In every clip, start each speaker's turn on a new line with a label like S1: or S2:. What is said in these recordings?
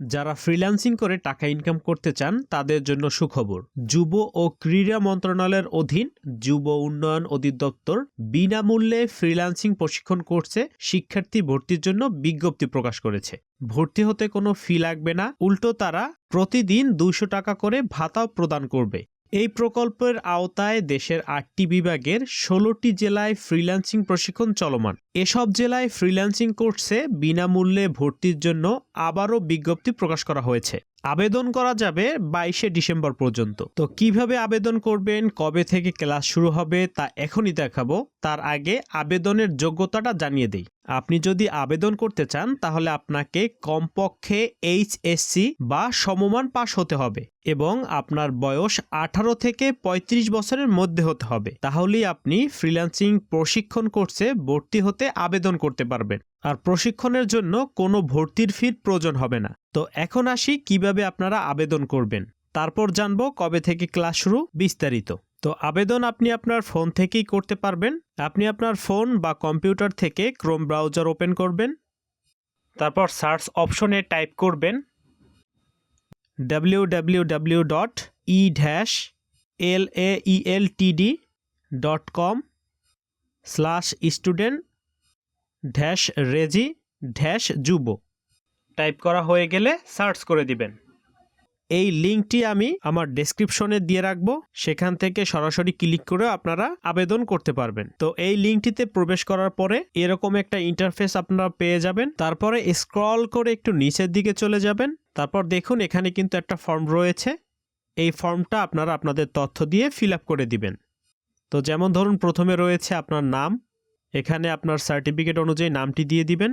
S1: যারা ফ্রিল্যান্সিং করে টাকা ইনকাম করতে চান, তাদের জন্য সুখবর। যুব ও ক্রীড়া মন্ত্রণালয়ের অধীন যুব উন্নয়ন অধিদপ্তর বিনামূল্যে ফ্রিল্যান্সিং প্রশিক্ষণ কোর্সে শিক্ষার্থী ভর্তির জন্য বিজ্ঞপ্তি প্রকাশ করেছে। ভর্তি হতে কোনো ফি লাগবে না। উল্টো তারা প্রতিদিন দুইশো টাকা করে ভাতাও প্রদান করবে। এই প্রকল্পের আওতায় দেশের আটটি বিভাগের ষোলোটি জেলায় ফ্রিল্যান্সিং প্রশিক্ষণ চলমান। এসব জেলায় ফ্রিল্যান্সিং কোর্সে বিনামূল্যে ভর্তির জন্য আবারও বিজ্ঞপ্তি প্রকাশ করা হয়েছে। আবেদন করা যাবে বাইশে ডিসেম্বর পর্যন্ত। তো কীভাবে আবেদন করবেন, কবে থেকে ক্লাস শুরু হবে তা এখনই দেখাবো। তার আগে আবেদনের যোগ্যতাটা জানিয়ে দিই। আপনি যদি আবেদন করতে চান, তাহলে আপনাকে কমপক্ষে এইচএসসি বা সমমান পাশ হতে হবে এবং আপনার বয়স আঠারো থেকে ৩৫ বছরের মধ্যে হতে হবে। তাহলেই আপনি ফ্রিল্যান্সিং প্রশিক্ষণ কোর্সে ভর্তি হতে আবেদন করতে পারবেন। আর প্রশিক্ষণের জন্য কোনো ভর্তির ফির প্রয়োজন হবে না। তো এখন আসি কীভাবে আপনারা আবেদন করবেন। তারপর জানব কবে থেকে ক্লাস শুরু বিস্তারিত। তো আবেদন আপনি আপনার ফোন থেকেই করতে পারবেন। আপনি আপনার ফোন বা কম্পিউটার থেকে ক্রোম ব্রাউজার ওপেন করবেন। তারপর সার্চ অপশনে টাইপ করবেন W W W dot E dash L A L T D dot com slash student dash reg dash যুব টাইপ করা হয়ে গেলে সার্চ করে দিবেন। এই লিঙ্কটি আমি আমার ডেসক্রিপশনে দিয়ে রাখব। সেখান থেকে সরাসরি ক্লিক করে আপনারা আবেদন করতে পারবেন। তো এই লিঙ্কটিতে প্রবেশ করার পরে এরকম একটা ইন্টারফেস আপনারা পেয়ে যাবেন। তারপরে স্ক্রল করে একটু নিচের দিকে চলে যাবেন। তারপর দেখুন এখানে কিন্তু একটা ফর্ম রয়েছে। এই ফর্মটা আপনারা আপনাদের তথ্য দিয়ে ফিল করে দিবেন। তো যেমন ধরুন প্রথমে রয়েছে আপনার নাম এখানে আপনার সার্টিফিকেট অনুযায়ী নামটি দিয়ে দিবেন।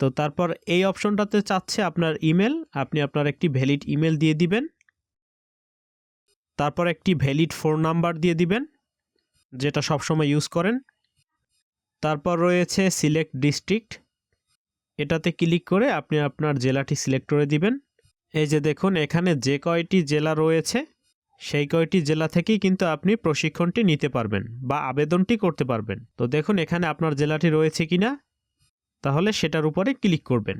S1: তো তারপর এই অপশনটাতে চাচ্ছে আপনার ইমেল আপনি আপনার একটি ভ্যালিড ইমেল দিয়ে দিবেন। তারপর একটি ভ্যালিড ফোন নাম্বার দিয়ে দিবেন, যেটা সবসময় ইউজ করেন। তারপর রয়েছে সিলেক্ট ডিস্ট্রিক্ট এটাতে ক্লিক করে আপনি আপনার জেলাটি সিলেক্ট করে দিবেন। এই যে দেখুন, এখানে যে কয়টি জেলা রয়েছে সেই কয়টি জেলা থেকেই কিন্তু আপনি প্রশিক্ষণটি নিতে পারবেন বা আবেদনটি করতে পারবেন। তো দেখুন, এখানে আপনার জেলাটি রয়েছে কি না তাহলে সেটার উপরে ক্লিক করবেন।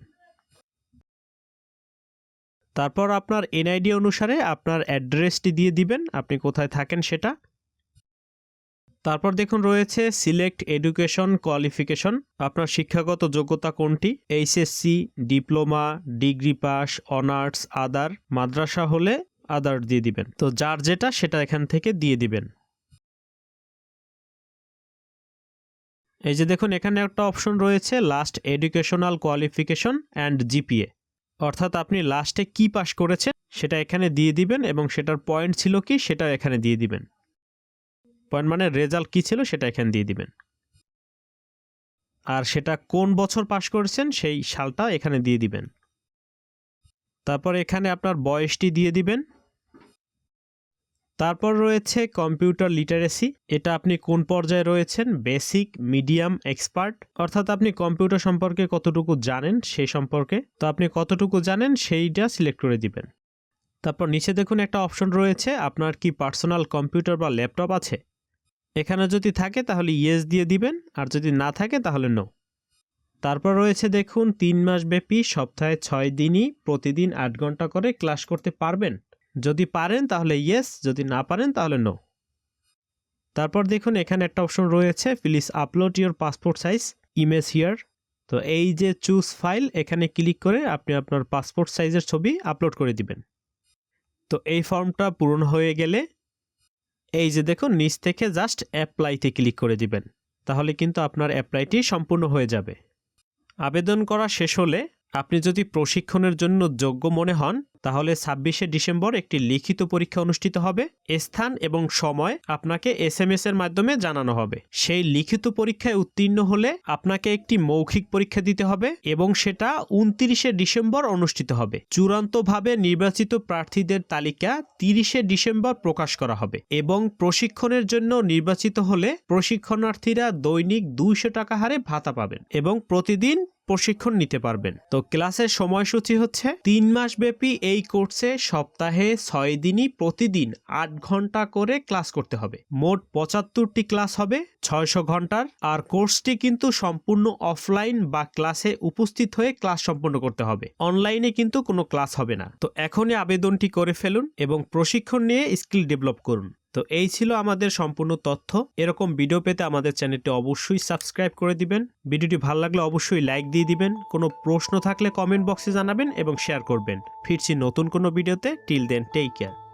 S1: তারপর আপনার এনআইডি অনুসারে আপনার অ্যাড্রেসটি দিয়ে দিবেন, আপনি কোথায় থাকেন সেটা। তারপর দেখুন, রয়েছে সিলেক্ট এডুকেশন কোয়ালিফিকেশন। আপনার শিক্ষাগত যোগ্যতা কোনটি? HSC, diploma, degree pass, honours, other, মাদ্রাসা হলে আদার দিয়ে দিবেন। তো যার যেটা, সেটা এখান থেকে দিয়ে দিবেন। এই যে দেখুন, এখানে একটা অপশন রয়েছে last educational qualification and GPA অর্থাৎ আপনি লাস্টে কি পাশ করেছেন, সেটা এখানে দিয়ে দিবেন এবং সেটার পয়েন্ট ছিল কি সেটা এখানে দিয়ে দিবেন। পয়েন্ট মানে রেজাল্ট কি ছিল, সেটা এখানে দিয়ে দিবেন। আর সেটা কোন বছর পাশ করেছেন, সেই সালটা এখানে দিয়ে দিবেন। তারপর এখানে আপনার বয়সটি দিয়ে দিবেন। তারপর রয়েছে কম্পিউটার লিটারেসি। এটা আপনি কোন পর্যায়ে রয়েছেন? Basic, medium, expert? অর্থাৎ আপনি কম্পিউটার সম্পর্কে কতটুকু জানেন সেই সম্পর্কে? তো আপনি কতটুকু জানেন সেইটা সিলেক্ট করে দিবেন। তারপর নিচে দেখুন একটা অপশন রয়েছে, আপনার কি পার্সোনাল কম্পিউটার বা ল্যাপটপ আছে? এখানে যদি থাকে তাহলে ইয়েস দিয়ে দিবেন, আর যদি না থাকে তাহলে নো। তারপর রয়েছে দেখুন, তিন মাস ব্যাপী সপ্তাহে ছয় দিনই প্রতিদিন আট ঘণ্টা করে ক্লাস করতে পারবেন? যদি পারেন তাহলে ইয়েস যদি না পারেন তাহলে নো তারপর দেখুন, এখানে একটা অপশন রয়েছে please upload your passport size image here তো এই যে চুজ ফাইল এখানে ক্লিক করে আপনি আপনার পাসপোর্ট সাইজের ছবি আপলোড করে দিবেন। তো এই ফর্মটা পূরণ হয়ে গেলে এই যে দেখুন, নিচ থেকে জাস্ট অ্যাপ্লাইতে ক্লিক করে দিবেন। তাহলে কিন্তু আপনার অ্যাপ্লাইটি সম্পূর্ণ হয়ে যাবে। আবেদন করা শেষ হলে আপনি যদি প্রশিক্ষণের জন্য যোগ্য মনে হন, তাহলে ছাব্বিশে ডিসেম্বর একটি লিখিত পরীক্ষা অনুষ্ঠিত হবে। স্থান এবং সময় আপনাকে এস এম এস এর মাধ্যমে জানানো হবে। সেই লিখিত পরীক্ষায় উত্তীর্ণ হলে আপনাকে একটি মৌখিক পরীক্ষা দিতে হবে এবং সেটা উনত্রিশে ডিসেম্বর অনুষ্ঠিত হবে। চূড়ান্তভাবে নির্বাচিত প্রার্থীদের তালিকা তিরিশে ডিসেম্বর প্রকাশ করা হবে এবং প্রশিক্ষণের জন্য নির্বাচিত হলে প্রশিক্ষণার্থীরা দৈনিক দুইশো টাকা হারে ভাতা পাবেন এবং প্রতিদিন প্রশিক্ষণ নিতে পারবেন। তো ক্লাসের সময়সূচি হচ্ছে তিন মাস ব্যাপী এই কোর্সে সপ্তাহে ছয় দিনই প্রতিদিন আট ঘণ্টা করে ক্লাস করতে হবে। মোট পঁচাত্তরটি ক্লাস হবে ছয়শো ঘণ্টার। আর কোর্সটি কিন্তু সম্পূর্ণ অফলাইন বা ক্লাসে উপস্থিত হয়ে ক্লাস সম্পন্ন করতে হবে। অনলাইনে কিন্তু কোনো ক্লাস হবে না। তো এখনই আবেদনটি করে ফেলুন এবং প্রশিক্ষণ নিয়ে স্কিল ডেভেলপ করুন। তো এই ছিল আমাদের সম্পূর্ণ তথ্য। এরকম ভিডিও পেতে আমাদের চ্যানেলটি অবশ্যই সাবস্ক্রাইব করে দিবেন। ভিডিওটি ভালো লাগলে অবশ্যই লাইক দিয়ে দিবেন। কোনো প্রশ্ন থাকলে কমেন্ট বক্সে জানাবেন এবং শেয়ার করবেন। ফিরছি নতুন কোনো ভিডিওতে টিল দেন টেক কেয়ার